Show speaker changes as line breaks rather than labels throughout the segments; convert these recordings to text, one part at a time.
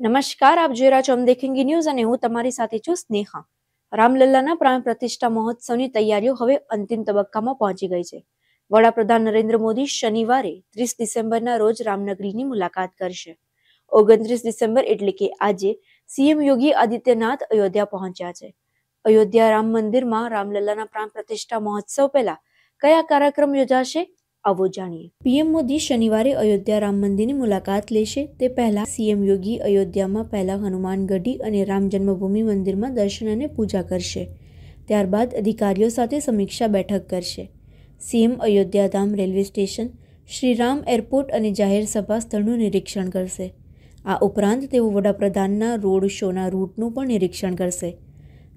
નમસ્કાર, આપ જોઈ રહ્યા છો અમદેખિંગી ન્યૂઝ અને હું તમારી સાથે છું સ્નેહા. રામલલ્લાના પ્રાણ પ્રતિષ્ઠા મહોત્સવની તૈયારીઓ હવે અંતિમ તબક્કામાં પહોંચી ગઈ છે. વડાપ્રધાન નરેન્દ્ર મોદી શનિવારે ત્રીસ ડિસેમ્બરના રોજ રામનગરીની મુલાકાત કરશે. ઓગણત્રીસ ડિસેમ્બર એટલે કે આજે સીએમ યોગી આદિત્યનાથ અયોધ્યા પહોંચ્યા છે. અયોધ્યા રામ મંદિરમાં રામલલ્લાના પ્રાણ પ્રતિષ્ઠા મહોત્સવ પહેલા કયા કાર્યક્રમ યોજાશે? આવો જાણીએ. પીએમ મોદી શનિવારે અયોધ્યા રામ મંદિરની મુલાકાત લેશે. તે પહેલા સીએમ યોગી અયોધ્યામાં પહેલા હનુમાનગઢી અને રામ જન્મભૂમિ મંદિરમાં દર્શન અને પૂજા કરશે. ત્યારબાદ અધિકારીઓ સાથે સમીક્ષા બેઠક કરશે. CM Ayodhya Dham railway station, Shriram airport અને જાહેર સભા સ્થળનું નિરીક્ષણ કરશે. આ ઉપરાંત તેઓ વડાપ્રધાનના રોડ શોના રૂટનું પણ નિરીક્ષણ કરશે.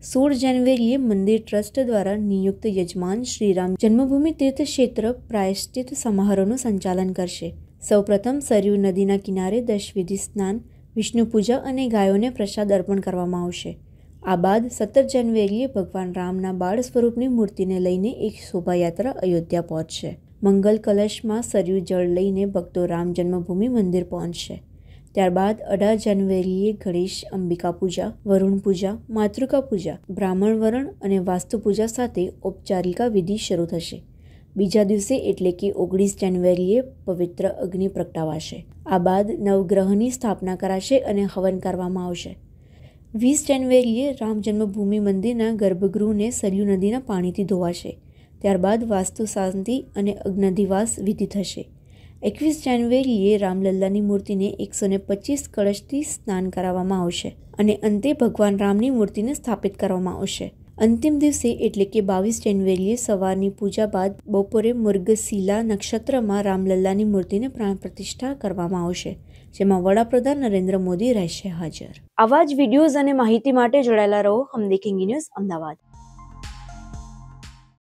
સોળ જાન્યુઆરીએ મંદિર ટ્રસ્ટ દ્વારા નિયુક્ત યજમાન શ્રીરામ જન્મભૂમિ તીર્થ ક્ષેત્ર પ્રાયશ્ચિત સમારોહનું સંચાલન કરશે. સૌપ્રથમ સરયુ નદીના કિનારે દશવિધિ સ્નાન, વિષ્ણુ પૂજા અને ગાયોને પ્રસાદ અર્પણ કરવામાં આવશે. આ બાદ સત્તર જાન્યુઆરીએ ભગવાન રામના બાળ સ્વરૂપની મૂર્તિને લઈને એક શોભાયાત્રા અયોધ્યા પહોંચશે. મંગલ કલશમાં સરયુ જળ લઈને ભક્તો રામ જન્મભૂમિ મંદિર પહોંચશે. ત્યારબાદ અઢાર જાન્યુઆરીએ ગણેશ અંબિકા પૂજા, વરુણ પૂજા, માતૃકા પૂજા, બ્રાહ્મણ વરણ અને વાસ્તુ પૂજા સાથે ઔપચારિકા વિધિ શરૂ થશે. બીજા દિવસે એટલે કે ઓગણીસ જાન્યુઆરીએ પવિત્ર અગ્નિ પ્રગટાવાશે. આ બાદ નવગ્રહની સ્થાપના કરાશે અને હવન કરવામાં આવશે. વીસ જાન્યુઆરીએ રામ જન્મભૂમિ મંદિરના ગર્ભગૃહને સરયુ નદીના પાણીથી ધોવાશે. ત્યારબાદ વાસ્તુ શાંતિ અને અગ્નધિવાસ વિધિ થશે. એકવીસ જાન્યુઆરીએ રામલલ્લાની મૂર્તિને એકસો ને પચીસ કળશથી સ્નાન કરાવવામાં આવશે અને અંતે ભગવાન રામની મૂર્તિને સ્થાપિત કરવામાં આવશે. અંતિમ દિવસે એટલે કે બાવીસ જાન્યુઆરીએ સવારની પૂજા બાદ બપોરે મુર્ગશિલા નક્ષત્રમાં રામલલ્લાની મૂર્તિને પ્રાણ પ્રતિષ્ઠા કરવામાં આવશે, જેમાં વડાપ્રધાન નરેન્દ્ર મોદી રહેશે હાજર. આવા જ વિડીયોઝ અને માહિતી માટે જોડાયેલા રહો હમ દેખેંગી ન્યૂઝ અમદાવાદ.